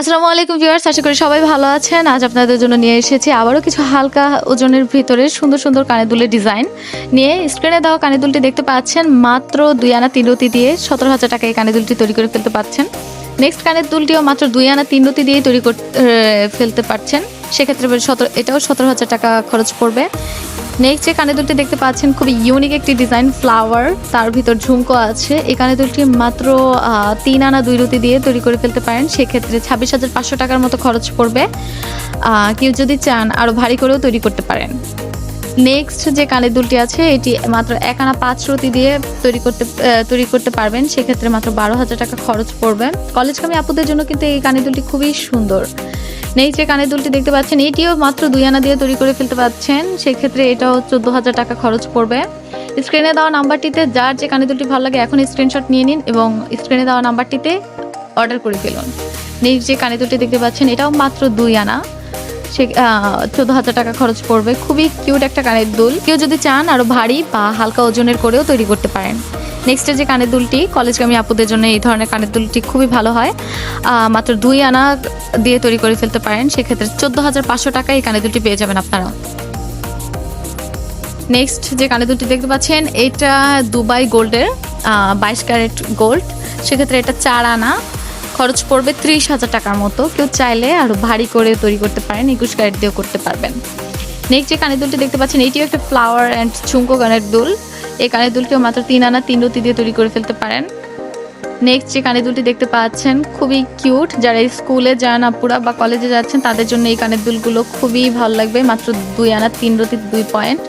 আসসালামু আলাইকুম ভিউয়ার্স, আশা করি সবাই ভালো আছেন। আজ আপনাদের জন্য নিয়ে এসেছি আবারও কিছু হালকা ওজনের ভিতরে সুন্দর সুন্দর কানেদুলের ডিজাইন নিয়ে। স্ক্রিনে দেওয়া কানের দুলটি দেখতে পাচ্ছেন, মাত্র দুই আনা তিন রতি দিয়ে সতেরো হাজার টাকা এই কানের দুলটি তৈরি করে ফেলতে পাচ্ছেন। নেক্সট কানের দুলটিও মাত্র দুই আনা তিন রতি দিয়ে তৈরি করতে ফেলতে পারছেন। সেক্ষেত্রে সতেরো, এটাও সতেরো হাজার টাকা খরচ পড়বে। নেক্সট যে কানে দুলটি দেখতে পাচ্ছেন খুবই ইউনিক একটি ডিজাইন ফ্লাওয়ার তার ভিতর ঝুমকো আছে। এই কানে দুলটি মাত্র তিন আনা দুই রুতি দিয়ে তৈরি করে ফেলতে পারেন। সেক্ষেত্রে ছাব্বিশ হাজার পাঁচশো টাকার মতো খরচ পড়বে। কেউ যদি চান আরও ভারী করেও তৈরি করতে পারেন। নেক্সট যে কানের দুলটি আছে, এটি মাত্র এক আনা পাঁচ রতি দিয়ে তৈরি করতে তৈরি করতে পারবেন। সেক্ষেত্রে মাত্র বারো হাজার টাকা খরচ পড়বে। কলেজকামী আপুদের জন্য কিন্তু এই কানের দুলটি খুবই সুন্দর। যে কানের দুলটি দেখতে পাচ্ছেন, এটিও মাত্র দুই আনা দিয়ে তৈরি করে ফেলতে পারছেন সেক্ষেত্রে এটাও চোদ্দ হাজার টাকা খরচ পড়বে। স্ক্রিনে দেওয়া নাম্বারটিতে যার যে কানের দুলটি ভালো লাগে এখন স্ক্রিনশট নিয়ে নিন এবং স্ক্রিনে দেওয়া নাম্বারটিতে অর্ডার করে ফেলুন। নেক্সট যে কানের দুলটি দেখতে পাচ্ছেন, এটাও মাত্র দুই আনা। সে চোদ্দ হাজার টাকা খরচ পড়বে। খুবই কিউট একটা কানের দুল। কেউ যদি চান আরও ভারী বা হালকা ওজনের করেও তৈরি করতে পারেন। নেক্সটে যে কানের দুলটি, কলেজগামী আপুদের জন্য এই ধরনের কানের দুলটি খুবই ভালো হয়। মাত্র দুই আনা দিয়ে তৈরি করে ফেলতে পারেন, সেক্ষেত্রে চোদ্দ হাজার পাঁচশো টাকা এই কানের দুলটি পেয়ে যাবেন আপনারা। নেক্সট যে কানের দুলটি দেখতে পাচ্ছেন, এটা দুবাই গোল্ডের বাইশ ক্যারেট গোল্ড সেক্ষেত্রে এটা চার আনা, খরচ পড়বে ত্রিশ হাজার টাকার মতো। কেউ চাইলে আরও ভারী করে তৈরি করতে পারেন, একুশ ক্যারেট দিয়েও করতে পারবেন। নেক্সট যে কানের দুলটি দেখতে পাচ্ছেন, এটিও একটা ফ্লাওয়ার অ্যান্ড ঝুমকো কানের দুল। এই কানের দুলটিও মাত্র তিন আনা, তিন রতি দিয়ে তৈরি করে ফেলতে পারেন। নেক্সট যে কানের দুলটি দেখতে পাচ্ছেন, খুবই কিউট যারা স্কুলে যান আপুরা বা কলেজে যাচ্ছেন, তাদের জন্য এই কানের দুলগুলো খুবই ভালো লাগবে। মাত্র দুই আনা, তিন রতি দুই পয়েন্ট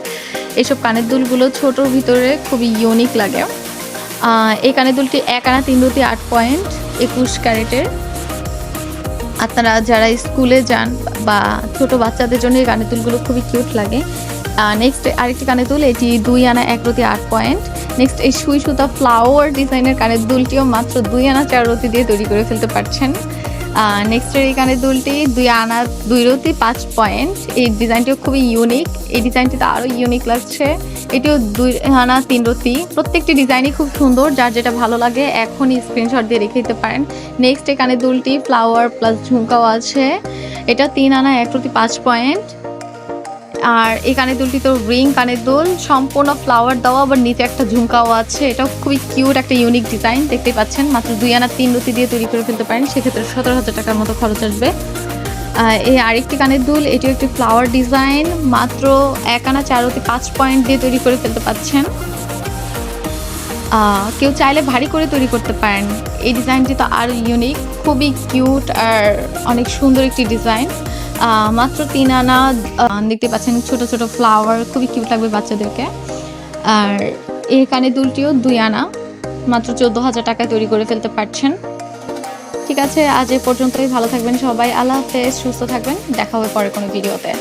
এইসব কানের দুলগুলো ছোটোর ভিতরে খুবই ইউনিক লাগে। এই কানের দুলটি এক আনা, তিন রতি আট পয়েন্ট একুশ ক্যারেটের। আপনারা যারা স্কুলে যান বা ছোট বাচ্চাদের জন্য এই কানের দুলগুলো খুবই কিউট লাগে। নেক্সট আরেকটি কানের দুল, এটি দুই আনা এক রতি আট পয়েন্ট নেক্সট এই সুই সুতা ফ্লাওয়ার ডিজাইনের কানের দুলটিও মাত্র দুই আনা চার রতি দিয়ে তৈরি করে ফেলতে পারছেন। নেক্সটের এই কানের দুলটি দুই আনা দুই রতি পাঁচ পয়েন্ট এই ডিজাইনটিও খুবই ইউনিক এই ডিজাইনটিতে আরও ইউনিক লাগছে। এটিও দুই আনা তিন রতি। প্রত্যেকটি ডিজাইনই খুব সুন্দর, যার যেটা ভালো লাগে এখনই স্ক্রিনশট দিয়ে রেখে দিতে পারেন। নেক্সট এই কানের দুলটি ফ্লাওয়ার প্লাস ঝুমকাও আছে। এটা তিন আনা এক রতি পাঁচ পয়েন্ট আর এই কানের দুলটি তো রিং কানের দুল, সম্পূর্ণ ফ্লাওয়ার দেওয়া, আবার নিচে একটা ঝুমকাও আছে। এটা খুবই কিউট একটা ইউনিক ডিজাইন দেখতে পাচ্ছেন। মাত্র দুই আনা, তিন রতি দিয়ে তৈরি করে ফেলতে পারেন, সেক্ষেত্রে সতেরো হাজার টাকার মতো খরচ আসবে। এই আরেকটি কানের দুল এটি একটি ফ্লাওয়ার ডিজাইন মাত্র এক আনা, চার রতি, পাঁচ পয়েন্ট দিয়ে তৈরি করে ফেলতে পাচ্ছেন। কেউ চাইলে ভারী করে তৈরি করতে পারেন। এই ডিজাইনটি তো আরও ইউনিক খুবই কিউট আর অনেক সুন্দর একটি ডিজাইন মাত্র তিন আনা দেখতে পাচ্ছেন ছোট ছোট ফ্লাওয়ার খুবই কিউট লাগবে বাচ্চাদেরকে। আর এই কানে দুলটিও দুই আনা, মাত্র চোদ্দ হাজার টাকায় তৈরি করে ফেলতে পারছেন। ঠিক আছে, আজ এ পর্যন্তই, ভালো থাকবেন সবাই, আল্লাহ হাফেজ, সুস্থ থাকবেন, দেখা হবে পরে কোনো ভিডিওতে।